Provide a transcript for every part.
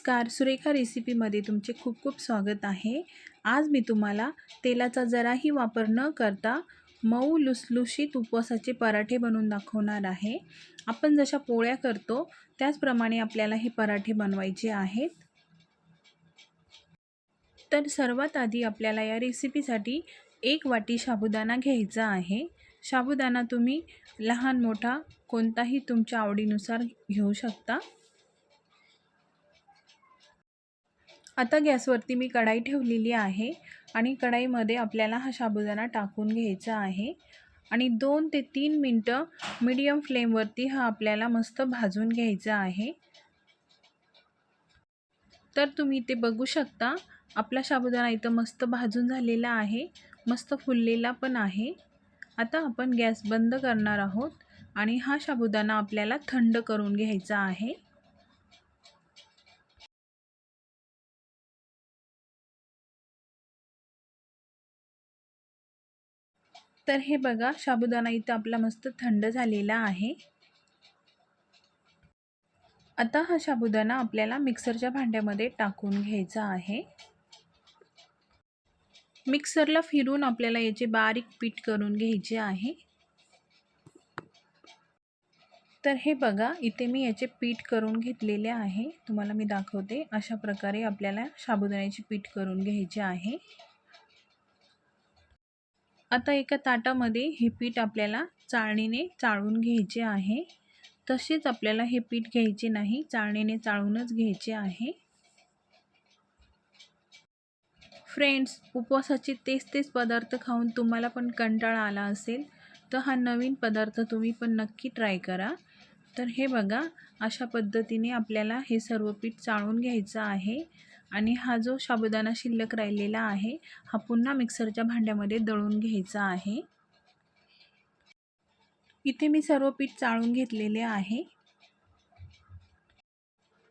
नमस्कार. सुरेखा रेसिपीमध्ये तुमचे खूप खूप स्वागत आहे. आज मी तुम्हाला तेलाचा जराही वापर न करता मऊ लुसलुशीत उपवासाचे पराठे बनवून दाखवणार आहे. आपण जशा पोळ्या करतो त्याचप्रमाणे आपल्याला हे पराठे बनवायचे आहेत. तर सर्वात आधी आपल्याला या रेसिपीसाठी एक वाटी साबुदाणा घ्यायचा आहे. साबुदाणा तुम्ही लहान मोठा कोणताही तुमच्या आवडीनुसार घेऊ शकता. आता गॅसवरती मी कढाई ठेवलेली आहे आणि कढाईमध्ये आपल्याला हा साबुदाणा टाकून घ्यायचा आहे. आणि दोन ते तीन मिनटं मीडियम फ्लेमवरती हा आपल्याला मस्त भाजून घ्यायचा आहे. तर तुम्ही ते बघू शकता आपला साबुदाणा इथं मस्त भाजून झालेला आहे मस्त फुललेला पण आहे. आता आपण गॅस बंद करणार आहोत आणि हा साबुदाणा आपल्याला थंड करून घ्यायचा आहे. तर हे बघा साबुदाणा इथं आपला मस्त थंड झालेला आहे. आता हा साबुदाणा आपल्याला मिक्सरच्या भांड्यामध्ये टाकून घ्यायचा आहे. मिक्सरला फिरून आपल्याला याचे बारीक पीठ करून घ्यायचे आहे. तर हे बघा इथे मी याचे पीठ करून घेतलेले आहे. तुम्हाला मी दाखवते अशा प्रकारे आपल्याला साबुदाण्याचे पीठ करून घ्यायचे आहे. आता एका ताटामध्ये हे पीठ आपल्याला चाळणीने चाळून घ्यायचे आहे. तसेच आपल्याला हे पीठ घ्यायचे नाही चाळणीने चाळूनच घ्यायचे आहे. फ्रेंड्स उपवासाचे तेच तेच पदार्थ खाऊन तुम्हाला पण कंटाळा आला असेल तर हा नवीन पदार्थ तुम्ही पण नक्की ट्राय करा. तर हे बघा अशा पद्धतीने आपल्याला हे सर्व पीठ चाळून घ्यायचं आहे. आणि हा जो साबुदाणा शिल्लक राहिलेला आहे हा पुन्हा मिक्सरच्या भांड्यामध्ये दळून घ्यायचा आहे. इथे मी सर्व पीठ चाळून घेतलेले आहे.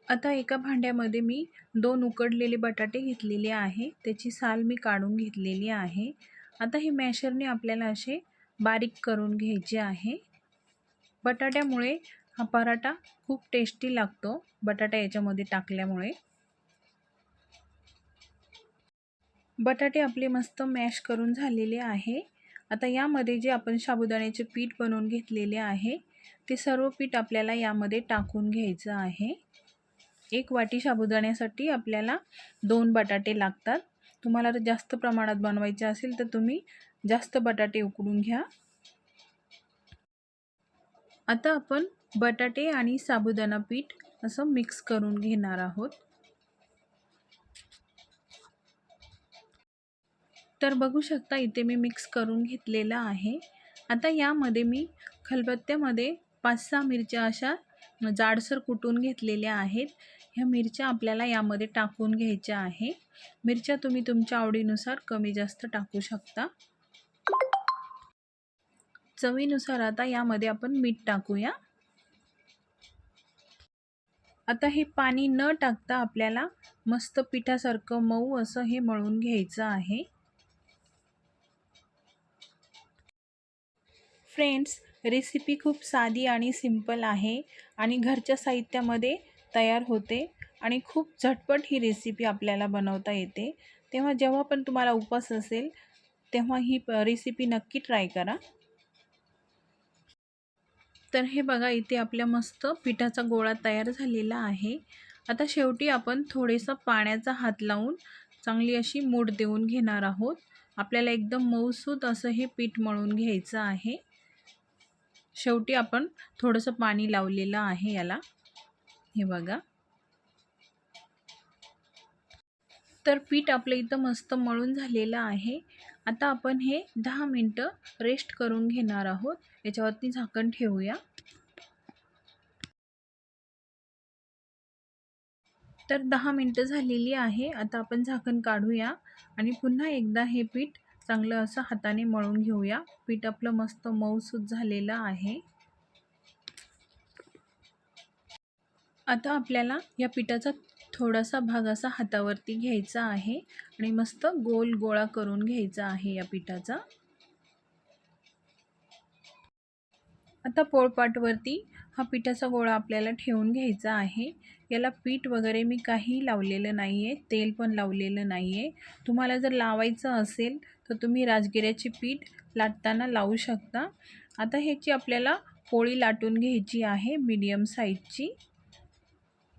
आता एका भांड्यामध्ये मी दोन उकडलेले बटाटे घेतलेले आहे. त्याची साल मी काढून घेतलेली आहे. आता हे मॅशरने आपल्याला असे बारीक करून घ्यायचे आहे. बटाट्यामुळे हा पराठा खूप टेस्टी लागतो बटाटा याच्यामध्ये टाकल्यामुळे. बटाटे आपले मस्त मॅश करून झालेले आहे. आता यामध्ये जे आपण साबुदाण्याचे पीठ बनवून घेतलेले आहे ते सर्व पीठ आपल्याला यामध्ये टाकून घ्यायचं आहे. एक वाटी साबुदाण्यासाठी आपल्याला दोन बटाटे लागतात. तुम्हाला जर जास्त प्रमाणात बनवायचे असेल तर तुम्ही जास्त बटाटे उकडून घ्या. आता आपण बटाटे आणि साबुदाणा पीठ असं मिक्स करून घेणार आहोत. तर बघू शकता इथे मी मिक्स करून घेतलेलं आहे. आता यामध्ये मी खलबत्त्यामध्ये पाच सहा मिरच्या अशा जाडसर कुटून घेतलेल्या आहेत. ह्या मिरच्या आपल्याला यामध्ये टाकून घ्यायच्या आहे. मिरच्या तुम्ही तुमच्या आवडीनुसार कमी जास्त टाकू शकता. चवीनुसार आता यामध्ये आपण मीठ टाकूया. आता हे पाणी न टाकता आपल्याला मस्त पिठासारखं मऊ असं हे मळून घ्यायचं आहे. फ्रेंड्स रेसिपी खूप साधी आणि सिंपल आहे आणि घरच्या साहित्यामध्ये तयार होते आणि खूप झटपट ही रेसिपी आपल्याला बनवता येते. तेव्हा जेव्हा पण तुम्हाला उपास असेल तेव्हा ही रेसिपी नक्की ट्राय करा. तर हे बघा इथे आपल्या मस्त पिठाचा गोळा तयार झालेला आहे. आता शेवटी आपण थोडेसं पाण्याचा हात लावून चांगली अशी मूठ देऊन घेणार आहोत. आपल्याला एकदम मऊसूत असं हे पीठ मळून घ्यायचं आहे. शेवटी आपण थोडंसं पाणी लावलेलं आहे याला. हे बघा. तर पीठ आपलं इथं मस्त मळून झालेलं आहे. आता आपण हे दहा मिनटं रेस्ट करून घेणार आहोत. याच्यावरती झाकण ठेवूया. तर दहा मिनटं झालेली आहे. आता आपण झाकण काढूया आणि पुन्हा एकदा हे पीठ चांगलं असं हाताने मळून घेऊया. पीठ आपलं मस्त मऊसूत झालेलं आहे. आता आपल्याला या पिठाचा थोडासा भाग असा हातावरती घ्यायचा आहे आणि मस्त गोल गोळा करून घ्यायचा आहे या पिठाचा. आता पोळपाटवरती हा पिठाचा गोळा आपल्याला ठेवून घ्यायचा आहे. याला पीठ वगैरे मी काही लावलेलं नाही आहे तेल पण लावलेलं नाही आहे तुम्हाला जर लावायचं असेल तर तुम्ही राजगिऱ्याचे पीठ लाटताना लावू शकता. आता ह्याची आपल्याला पोळी लाटून घ्यायची आहे मीडियम साईजची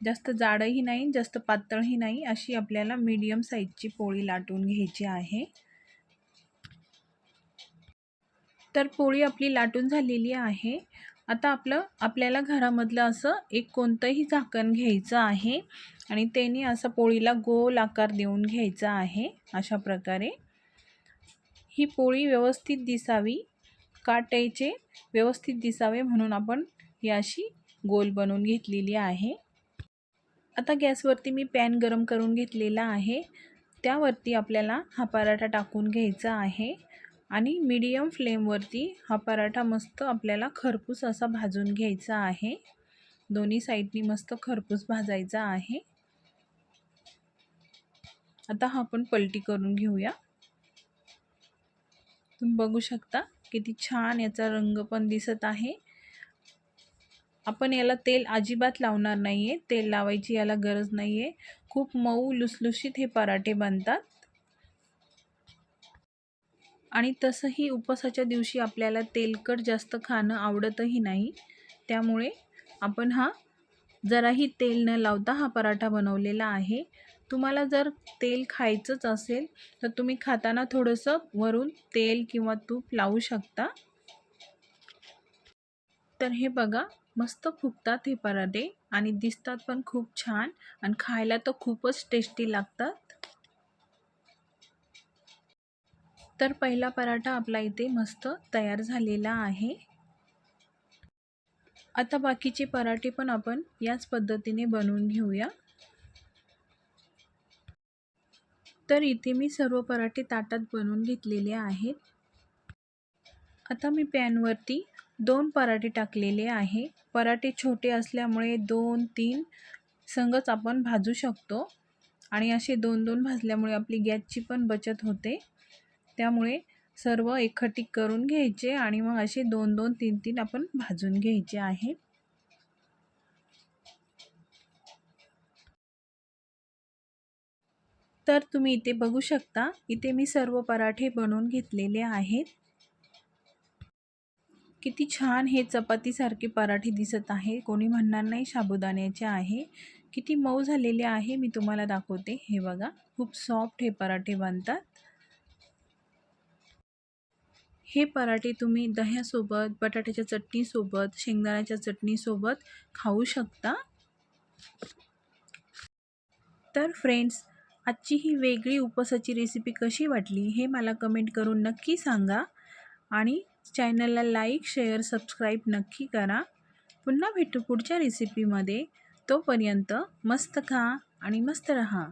जास्त जाडही नाही जास्त पातळही नाही अशी आपल्याला मीडियम साईजची पोळी लाटून घ्यायची आहे. तर पोळी आपली लाटून झालेली आहे. आता आपलं आपल्याला घरामधलं असं एक कोणतंही झाकण घ्यायचं आहे आणि त्याने असं पोळीला गोल आकार देऊन घ्यायचा आहे अशा प्रकारे. ही पोळी व्यवस्थित दिसावी काट्याचे व्यवस्थित दिसावे म्हणून आपण ही अशी गोल बनवून घेतलेली आहे. आता गॅसवरती मी पॅन गरम करून घेतलेला आहे. त्यावरती आपल्याला हा पराठा टाकून घ्यायचा आहे आणि मीडियम फ्लेमवरती हा पराठा मस्त आपल्याला खरपूस असा भाजून घ्यायचा आहे. दोन्ही साईडनी मस्त खरपूस भाजायचा आहे. आता हा आपण पलटी करून घेऊया. तुम्ही बघू शकता किती छान याचा रंग पण दिसत आहे. आपण याला तेल अजिबात लावणार नाही आहे तेल लावायची याला गरज नाही आहे खूप मऊ लुसलुशीत हे पराठे बनतात. आणि तसंही उपवासाच्या दिवशी आपल्याला तेलकट जास्त खाणं आवडतही नाही. त्यामुळे आपण हा जराही तेल न लावता हा पराठा बनवलेला आहे. तुम्हाला जर तेल खायचंच असेल तर तुम्ही खाताना थोडंसं वरून तेल किंवा तूप लावू शकता. तर हे बघा मस्त फुगतात हे पराठे आणि दिसतात पण खूप छान आणि खायला तर खूपच टेस्टी लागतात. तर पहिला पराठा आपला इथे मस्त तयार झालेला आहे. आता बाकीचे पराठे पण आपण याच पद्धतीने बनवून घेऊया. तर इथे मी सर्व पराठे ताटात बनवून घेतलेले आहेत. आता मी पॅनवरती दोन पराठे टाकलेले आहे. पराठे छोटे असल्यामुळे दोन तीन संगच आपण भाजू शकतो. आणि असे दोन दोन भाजल्यामुळे आपली गॅसची पण बचत होते. त्यामुळे सर्व एकखटी करून घ्यायचे आणि मग असे दोन दोन तीन तीन आपण भाजून घ्यायचे आहे. तर तुम्ही इथे बघू शकता इथे मी सर्व पराठे बनवून घेतलेले आहेत. किती छान हे चपातीसारखे पराठे दिसत आहे. कोणी म्हणणार नाही साबुदाण्याचे आहे. किती मऊ झालेले आहे मी तुम्हाला दाखवते. हे बघा खूप सॉफ्ट हे पराठे बनतात. हे पराठे तुम्ही दह्यासोबत बटाट्याच्या चटणीसोबत शेंगदाण्याच्या चटणीसोबत खाऊ शकता. तर फ्रेंड्स आजची ही वेगळी उपवासाची रेसिपी कशी वाटली हे मला कमेंट करून नक्की सांगा. आणि चॅनलला लाईक शेअर सबस्क्राईब नक्की करा. पुन्हा भेटू पुढच्या रेसिपीमध्ये तोपर्यंत मस्त खा आणि मस्त रहा.